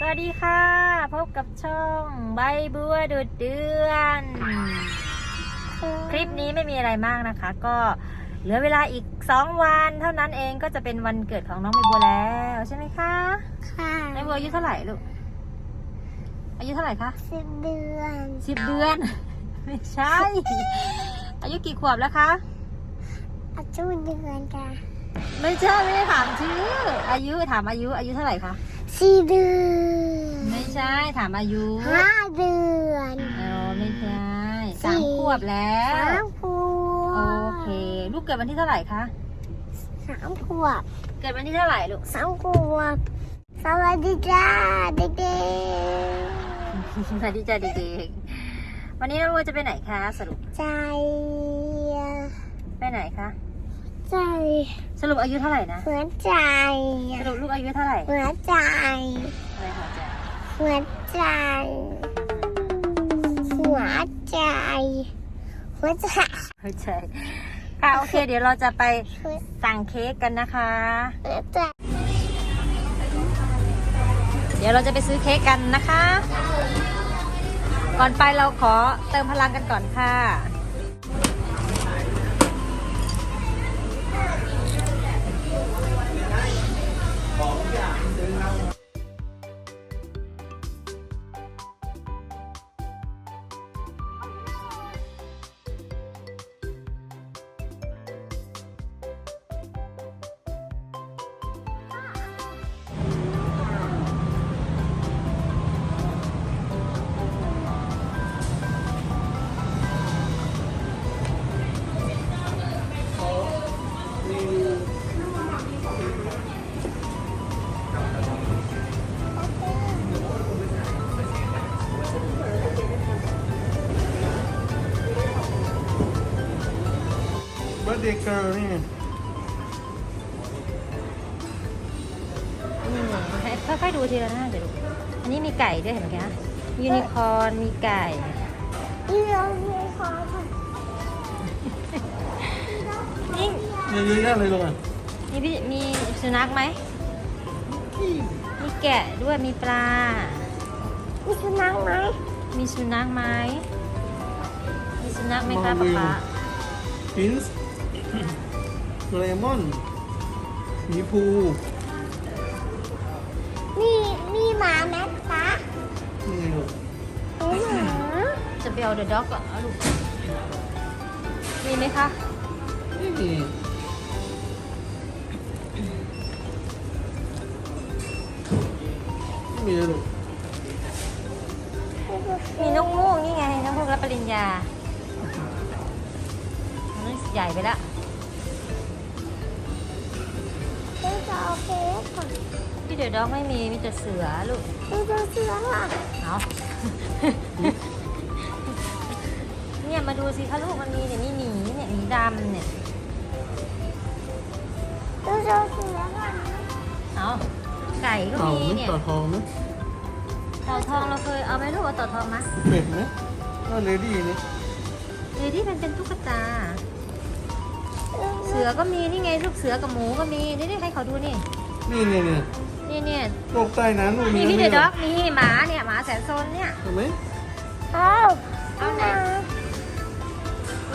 สวัสดีค่ะ พบกับช่องใบบัวดุดเดือน คลิปนี้ไม่มีอะไรมากนะคะ ก็เหลือเวลาอีก 2 วันเท่านั้นเองก็จะเป็นวันเกิดของน้องใบบัวแล้วใช่ไหมคะค่ะใบบัวอายุเท่าไหร่ลูกอายุเท่าไหร่คะสิบเดือนสิบเดือน ไม่ใช่ อายุกี่ขวบแล้วคะอายุเดือนจ้ะไม่ใช่ไม่ได้ถามชื่อ อายุถามอายุอายุเท่าไหร่คะ สี่เดือนไม่ใช่ถามอายุห้าเดือนเออไม่ใช่สี่สามขวบแล้วสามขวโอบเค ลูกเกิดวันที่เท่าไหร่คะสามขวบ เกิดวันที่เท่าไหร่ลูกสามขวบ สวัสดีจ้าเด็กสวัสดีจ้าเด็กๆวันนี้น้องวัวจะไปไหนคะสรุปๆใจไปไหนคะ ใจ สรุปอายุเท่าไหร่นะ หัวใจสรุปลูกอายุเท่าไหร่หัวใจอะไรหัวใจหัวใจหัวใจหัวใจหัวใจค่ะโอเค เดี๋ยวเราจะไปหัวสั่งเค้กกันนะคะใจเดี๋ยวเราจะไปซื้อเค้กกันนะคะ ก่อนไปเราขอเติมพลังกันก่อนค่ะ เบิร์ดเดย์เกิร์ลนี่ไงอืมให้ค่อยๆดูทีละหน้าเดี๋ยวดูอันนี้มีไก่ด้วยเห็นไหมคะยูนิคอร์นมีไก่นี่เราเรียนขอค่ะนี่เยอะแยะเลยลูกอะมีพี่มีสุนัขไหมมีแกะด้วยมีปลา มีสุนัขไหมมีสุนัขไหมมีสุนัขไหมคะป๊าป๊าพินส์ เลมอนหมีภูมีมีหมาไหมคะนี่ไงลูกมีหมาจะไปเอาเดอะด็อกอะเอาลูกมีไหมคะนี่มีไม่มีเลยลูกมีนกมูกนี่ไงนกมูกรับปริญญาอันนั้น ใหญ่ไปละเราจะเอาเค้กก่อนที่เดอะด็อกไม่มีมีแต่เสือลูกเราจะเสือล่ะเอาเนี่ยมาดูสิคะลูกมันมีเนี่ยมีหมีเนี่ยหมีดำเนี่ยเราจะเสือล่ะเอาไก่ก็เต่ามีไหมเนี่ยเต่าทองไหมเต่าทองเราเคยเอาไหมลูกเอาเต่าทองมาเป็ดไหมน่าเลดี้นี่เดี๋ยวที่มันเป็นตุ๊กตา เสือก็มีนี่ไงลูกเสือกับหมูก็มีนี่นี่ให้เขาดูนี่นี่เนี่ยเนี่ยนี่เนี่ยโลกใต้น้ำนู่นมีนี่พี่เดอะด็อกมีหมาเนี่ยหมาแสนโซนเนี่ยเห็นไหมเอาเอาไหน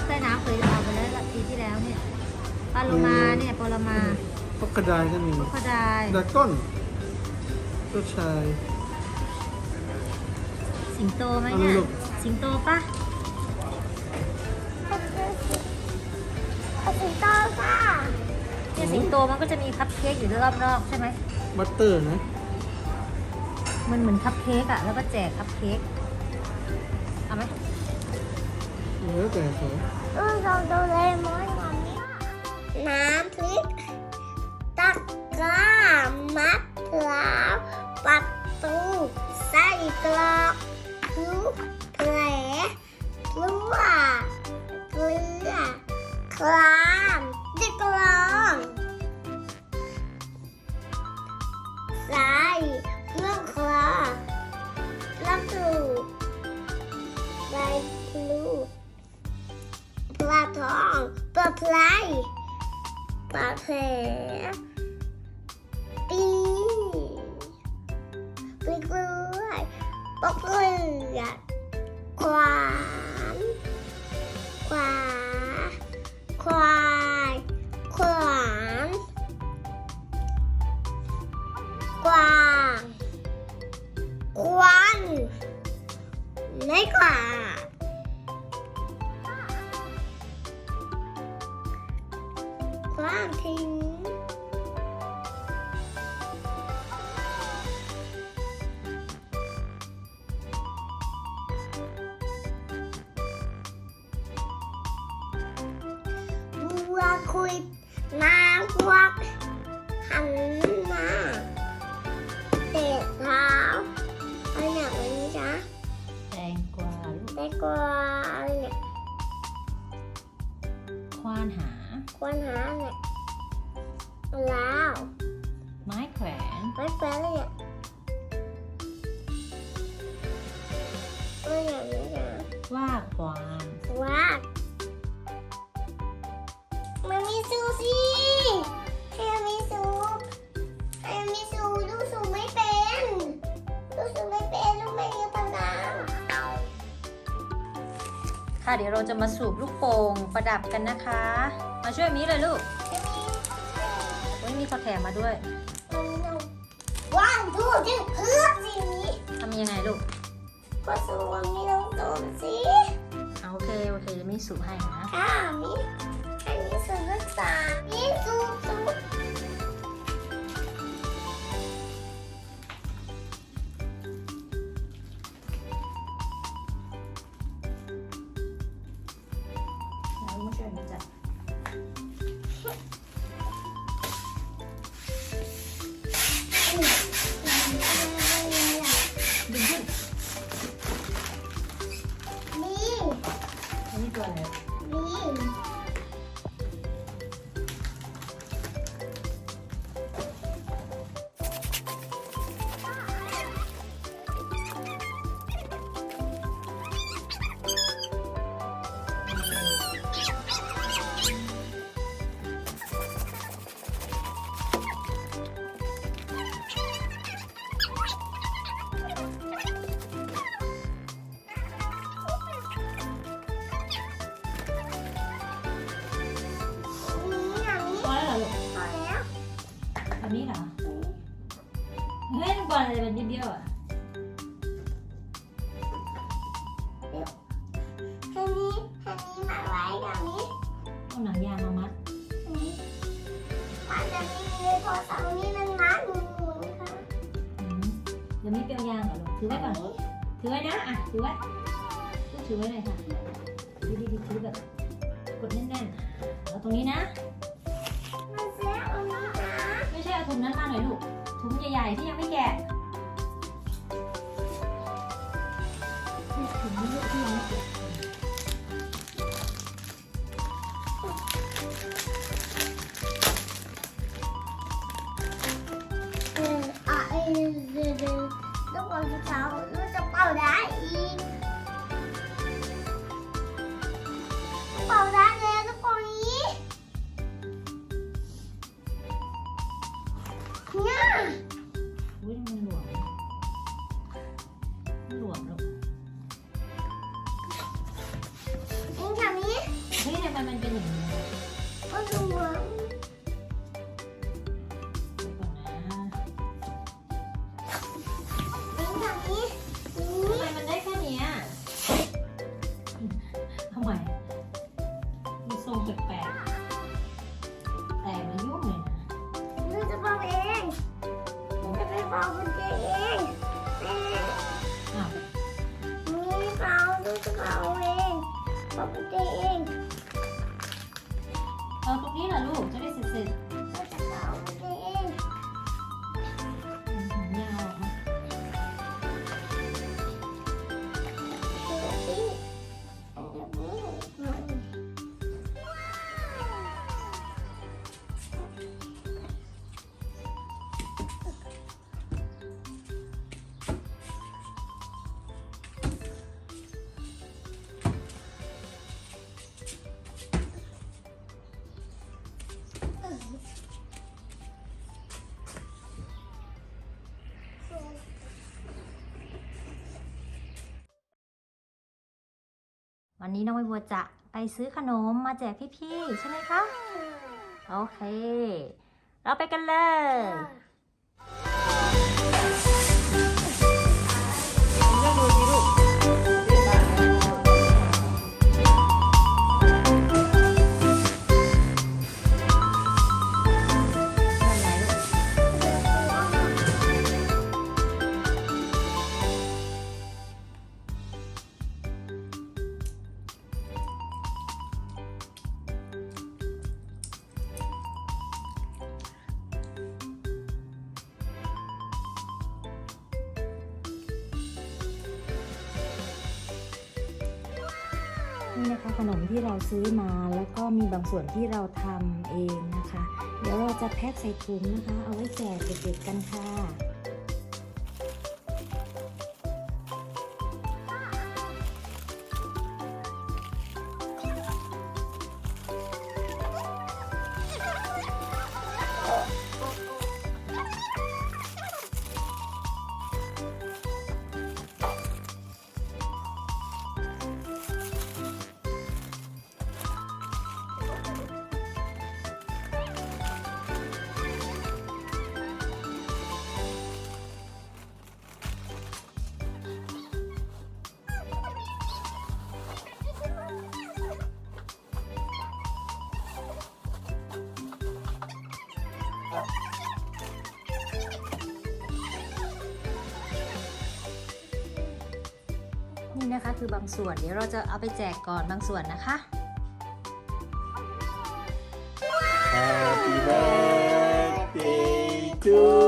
ใต้น้ำเคยเอาไปแล้วละปีที่แล้วเนี่ยปลาโลมาเนี่ยปลาโลมาพกกระดายก็มีพอดายดราก้อนเจ้าชาย สิงโตไหมเอาเนี่ยลูกสิงโตปะ สิงโตค่ะเนี่ยสิงโตมันก็จะมีคัพเค้กอยู่รอบนอกใช่ไหมบัตเตอร์นะมันเหมือนคัพเค้กอะแล้วก็แจกคัพเค้กเอาไหมแล้วแต่เขาเออเราโดเรมอนก่อนนี้น้ำพริกตะกร้ามะพร้าวประตูไส้กรอกคูแผลกลัวเกลือ คลามดิกรองใสเรื่องคลอแล้วสูใบพลูปลาทองปลาพลายปลาแผลปีปเกลือปกเกลือขวานขวาค ว คุยน้ำควักหันมาเตะเท้าอะไรอย่างนี้จ๊ะแตงกวาลูกแต่กว่าอะไรเนี่ยควานหา ควรหาเนี่ยแล้วไม้แขวนไม่เป็นเลยเนี่ยอะไรอย่างนี้จ๊ะว่าควานว้า ค่ะเดี๋ยวเราจะมาสูบลูกโป่งประดับกันนะคะ มาช่วยมีเลยลูกไม่มีโอ้ยมีขอแถมมาด้วยมันมีนูว่างดูดิเพื่อสิทำยังไงลูกก็สูงมีน้องตูนสิเอาโอเคโอเคจะมีสูบให้นะค่ะมีอันนี้สูภาษานี่สูสู อันนี้ตั หนังยางมามัดอันนี้มันจะไม่มีเลยโทรศัพท์นี้มันมัดหมุนๆค่ะอืมเดี๋ยวมีเปียวยางเหรอลูกถือไว้ก่อนถือไว้นะอะถือไว้ลูกถือไว้เลยค่ะดีดีดีถือแบบกดแน่นๆเอาตรงนี้นะ มันเสียอันนี้นะไม่ใช่เอาถุงนั้นมาหน่อยลูกถุงใหญ่ๆที่ยังไม่แกะ Yeah. วันนี้น้องใบบัวจะไปซื้อขนมมาแจกพี่ๆใช่ไหมคะ โอเค เราไปกันเลย นี่นะคะขนมที่เราซื้อมาแล้วก็มีบางส่วนที่เราทำเองนะคะ เดี๋ยวเราจะแพ็คใส่ถุงนะคะ เอาไว้แจกเด็กๆกันค่ะ นี่นะคะคือบางส่วนเดี๋ยวเราจะเอาไปแจกก่อนบางส่วนนะคะ Happy birthday to